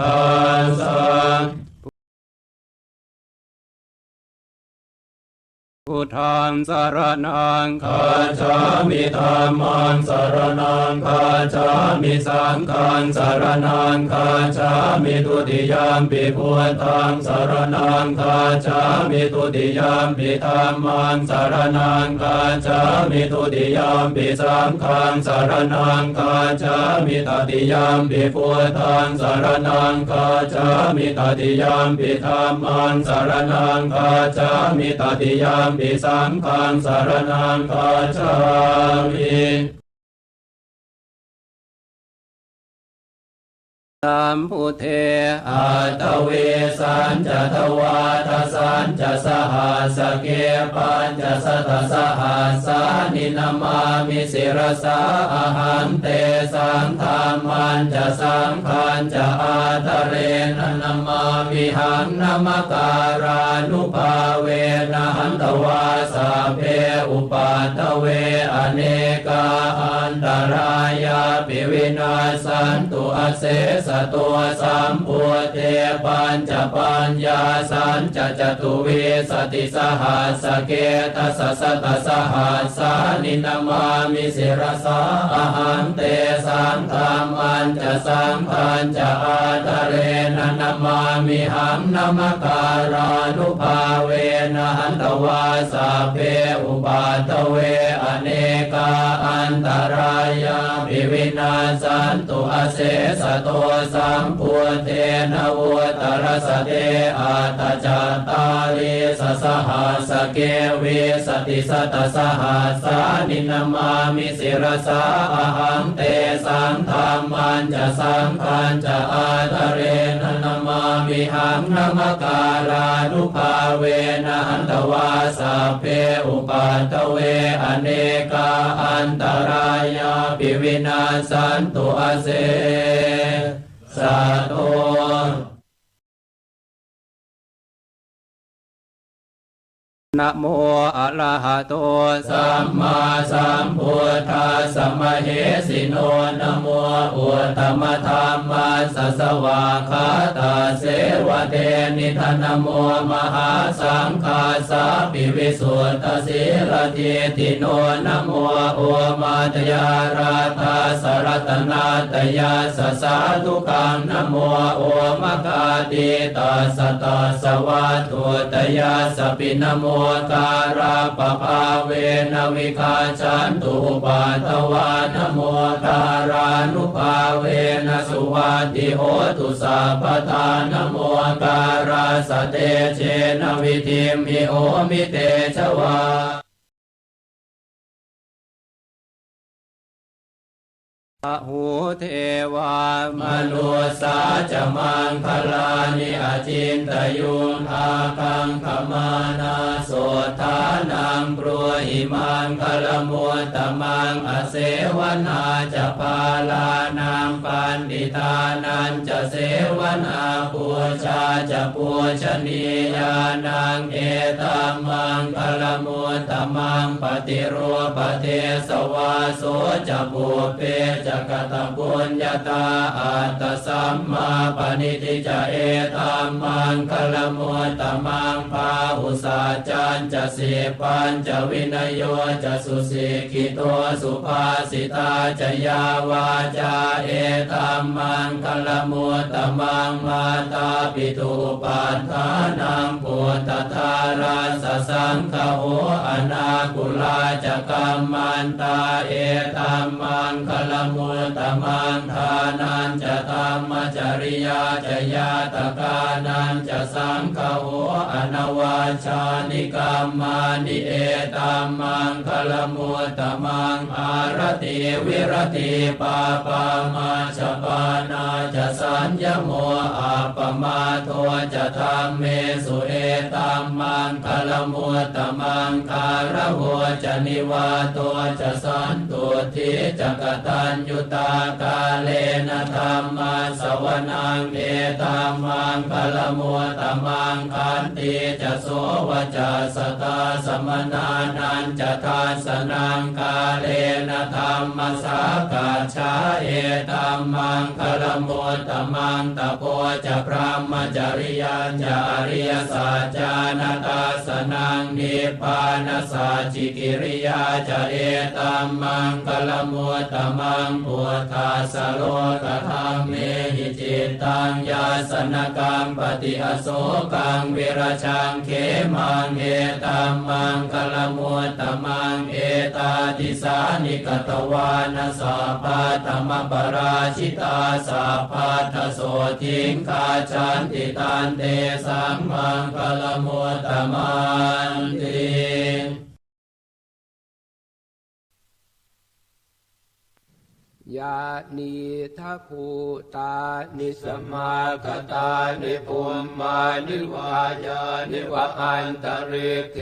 สสะ พุทธังสารนังคาจามิธรรมังสารนังคาจามิสังฆังสารนังคาจามิทุติยามปิพุทธังสารนังคาจามิทุติยามปิธรรมังสารนังคาจามิทุติยามปิสังฆังสารนังคาจามิตติยามปิพุทธังสารนังคาจามิตติยามปิธรรมังสารนังคาจามิตติยามติสังฆังสารนังคาจามิ สัมพุทเทอาตเวสันจะทวาทสันจะสหัสเกปัญจะสตสหัสสานินามามิสิรสาอาหันเตสังธามันจะสังขันจะอาตเรนนามามิหังนามการานุภาเวนะหันตวาสาเพอุปัตเวอเนกาอันตรายาปิวินาสันตุอเสสตัวสัมพุทเทปัญจปัญญาสันจะจตุเวสติสหัสเกตัสสะตัสหัสานินามามิสิรสาอาหันเตสังธรรมันจะสังขันจะอาตเรนนามามิหังนามการานุภาเวนะหันตวาสาเพอุปาตเวอเนกาอันตรายาปิวินาสันตุอเสสโตสัมพุเทนวุตรสเตอาตจัตตาลิสสหัสเกเวสติสตสหัสานินามามิสิรสาอหังเตสังธรรมันจะสังขันจะอาตเรนนามามิหังนมการานุภาเวนะหันตวาสาเพอุปัตเวอเนกาอันตรายาปิวินาสันตุอเส สาธุ นะโมอะระหะโตสัมมาสัมพุทธัสสะมะเหสิโนนะโมอุตตมธรรมาสสวาคาตาเสวะเตนิทานโมมหาสังฆาสาปิวิสุทธสีรติติโนนะโมโอมาตยาราธาสรัตนาตยาสสาธุกังนะโมโอมะกาติตัสตัสวะตุตยาสปินะโมตาราปภาเวนวิคาจันตุปาตวานโมตารานุภาเวนสุวัติโหตุสัพพทานโมตาราสเตเชนวิธิมิโอมิเตชวา หูเทวามนุสาจะมังคลานิอจินตยุนอาคังขมานาโสทา นังปรหิมังคลมุตตมังอเสวนาจะพาลานังปันติทานันจะเสวนาปูชาจะปูชนียานังเอตมังคลมุตตมังปฏิโรปเทสวาโสจะปูเปจะกตปุญญาตาอัตสัมมาปณิทิจะเอตมังคลมุตตมังพาหุสาจันจะเสีปัญจวินโยจะสุสิกิโตสุภาสิตาจะยาวาจาเอตัมมังคลมุตตมังมาตาปิตุปัฏฐานังปุตตทาราสสังฆโหอนาคุลาจะกัมมันตาเอตัมมังคลมุมุตตมังทานันจะธรรมจริยาจยาตกานันจะสังฆโหอนวาชานิกรรมานิเอตัมมังคลมุตตมังอารติวิรติปาปามาชปานาจะสัญญโมอาปมาโทจะธรรมเมสุเอตัมมังคลมุตตมังคารโหจะนิวาโตจะสันตุทิจะกตัญยุตากาเลนะธรรมาสวนังเอตัมมังคลมุตตมังคันติจะโสวจะสตาสมนานันจะทานสนังกาเลนะธรรมสากาชาเอตัมมังคลมุตตมังตะโพจะพระมจริยัญจะอริยสัจานาตาสนังนิพพานาสัจิกิริยาจะเอตัมมังคลมุตตมังพุทาสโลกธรรมเมหิจิตตังยาสนกังปฏิอโศกังวิรชังเขมังเอตัมมัังคลมุตตมังเอตาติสานิกตวานาสัพพะธรรมปราชิตาสัพพัทโสทิงคาจันติตันเตสัมมังคลมุตตมันติ ยานีทักคูตานิสมาคตานิพุมมานิวายานิวะอันตริเข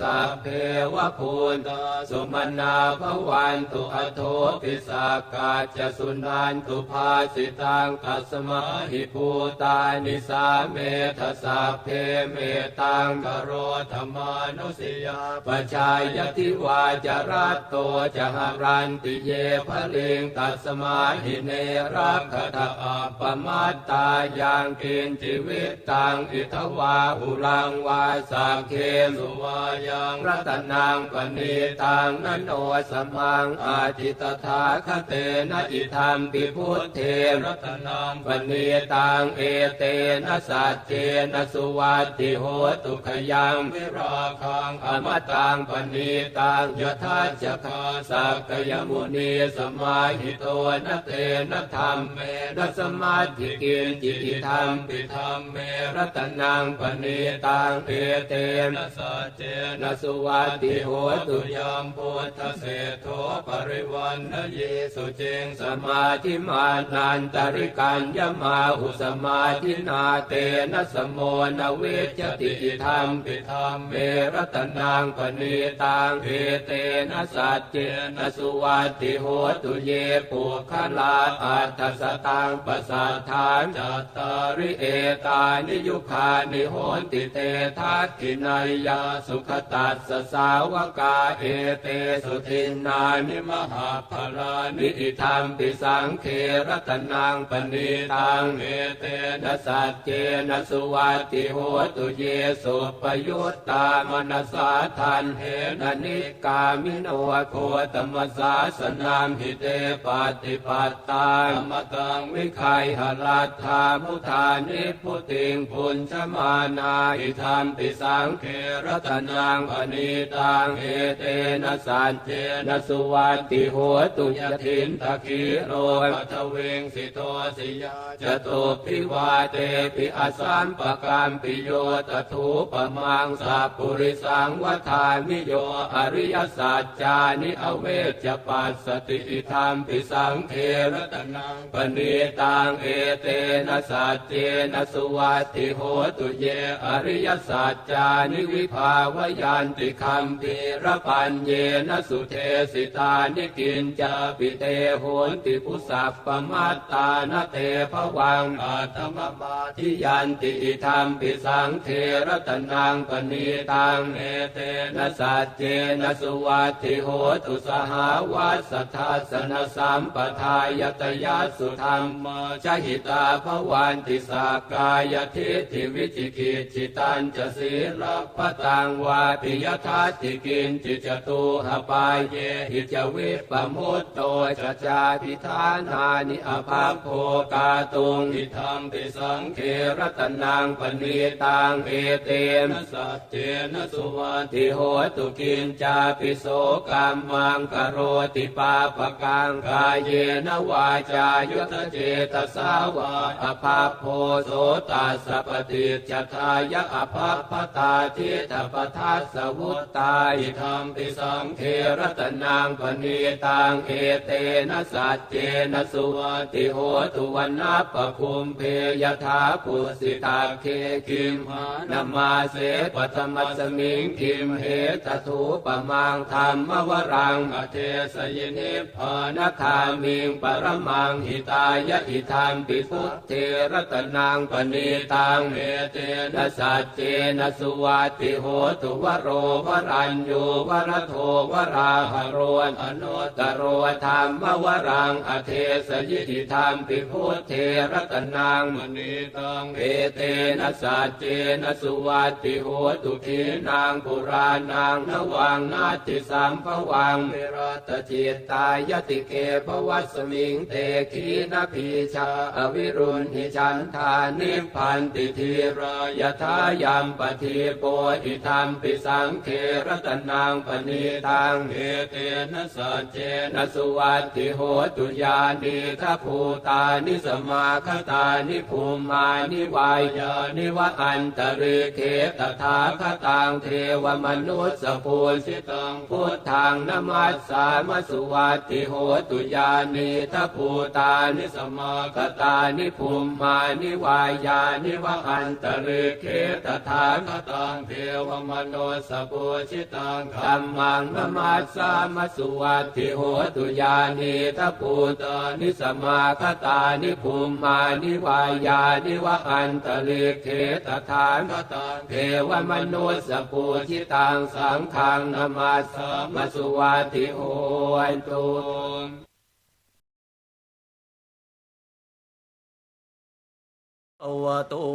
สัพเพวะพูนตสุมนาภวันตุอโทปิสากาจะสุนันตุภาสิตังตัสมาหิภูตานิสาเมทสัพเพเมตังกโรธรรมานุสิยาปชายติวาจารัตโตจะหรันติเยภลิงตัสมาหิเนรักขตาอัปมาตตายังกินจิวิตตังอิทวาหุลังวาสังเคสุวายังรัตนังปณิตังนโนสมังอาจิตถาคเตนะอิธรรมปิพุทเทรัตนังปณิตังเอเตนะสัจเจนะสุวัติโหตุขยังวิราคังอมตังปณิตังยทัจจคาสักยมุนีสมาหิโตนะเตนะธรรมเมนะสมาธิกินจิตธรรมปิธรรมเมรัตนังปณิตังเอเตนะสัจเจนะสุวัติโหตุยามพุทธเศรษโทปริวันนะเยสุเจงสมาธิมานันตริกัญญมาหุสมาธินาเตนะสมโมนเวจติธรรมปิธรรมเมรัตนังปณิตังเอเตนะสัจเจนะสุวัติโหตุเยปคลาอัตสตังปสัทธานจัตตาริเอตานิยุคานิโหติเตทัตถินายาสุขตัสสะสาวกาเอเตสุทินนานิมหาภลานิอิธรรมปิสังเครัตนังปณิตังเอเตนะสัจเจนะสุวัติโหตุเยสุปยุตตามนัสาทันเหนนิกามิโนโคตมสาสนามหิเตปฏิปัตตามมตังวิไคหรัตถามุทานิพุติงพุญชมานาอิธรรมปิสังเครตนังปณิตังเอเตนะสัจเจนะสุวัตติโหตุยทินตะคีโรปัทเวงสิโตสิยาจตุพิวาเตปิอสัมปะกามปิโยตถูปมังสัพปุริสังวัฏามิโยอริยสัจจานิอเวจปัสสติธรรมปิสังเครตนังปณิตังเอเตนะสัจเจนะสุวัตติโหตุเยอริยสัจจานิวิภาวยันติคัมภีระปัญเยนะสุเทสิตานิกินจาปิเตโหติปุสัพปมัตตานะเตภวังอาตมมาทิยันติธรรมปิสังเทรตนังปณิตังเอเตนะสัจเจนะสุวัตติโหตุสหาวัสสัทธาสนสัมปทายตยาสุธรรมจหิตาภวันติสากายทิฏฐิวิจิกิจิตันจะสีลพตังวาปิยทัตติกินจิจตุหปายเยหิจวิปมุตโตจจาพิธานานิอภาโภกาตุงอิธรรมปิสังเครตนังปณิตังเอเตนะสัจเจนะสุวัติโหตุกินจาปิโสกามมังกโรติปาปกังกาเยนวาจายุทธเจตสาวาอภาพโพโสตาสปฏิจทายะอภาพตาทิตปทัสสวุตตาอิธรรมปิสังเครตนางปณีตังเอเตนะสัจเจนะสุวติโหตุวันนาปคุมเพยถาปุสิตาเคคิมหานามาเสปธรรมสมิงคิมเหตถูปมังธรรมวรังอเทสยนิพพานคามิงปรมังหิตายะอิธรรมปิพุทเทรตนางปณีตังเอเตนะสัจเจนะสุวัติโหตุวโรวรัญญูวรโทวราหโรอนุตโรธรรมวรังอเทสยิธิธรรมปิพุทเทรตนางมณีตังเอเตนะสัจเจนะสุวัติโหตุขีนางปุราณางนวังนาติสัมภวังเมรตจิตตายติเกภวัสมิงเตขีนาพีชาอวิรุณหิจันทานิพันติทีรายทายามปฏิโปอิธรรมปิสังเครตนางปณีตังเอเตนะสัจเจนะสุวัติโหตุยานิทัภูตานิสมาคตานิภูมานิวายานิวะอันตริเคตถาคตังเทวมนุสสภูสิตังพุทธังนมัสสามสุวัติโหตุยญานิทัพภูตานิสมาคตานิภูมานิวายานิวะอันตริเคตถาคตังเทวมโนสสภูสิตังธัมมังนมัสสามสุวัติโหตุยานิทัพภูตานิสมาคตานิภูมานิวายานิวะอันตริเคตถาคตังเทวมโนสสภูสิตังสังฆังนมัสสามสุวัติโหตุ วตุ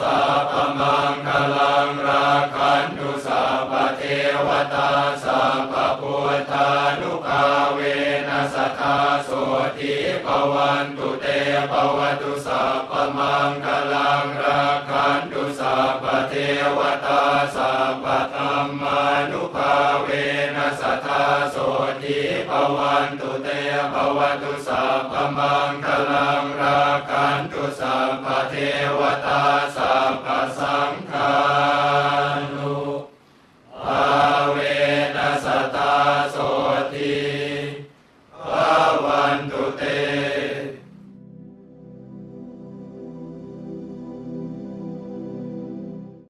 สัพพมังคลังราคันตุสัพพเทวตาสัพพพุทธานุภาเวนัสทธาโสติภวันตุเตภวตุสัพพมังคลังราคันตุสัพพเทวตาสัพพธรรมานุภาเวนัสทธาโสต วันตุเตภวตุสัพพมังคลังราคันตุสัพพเทวตาสัพ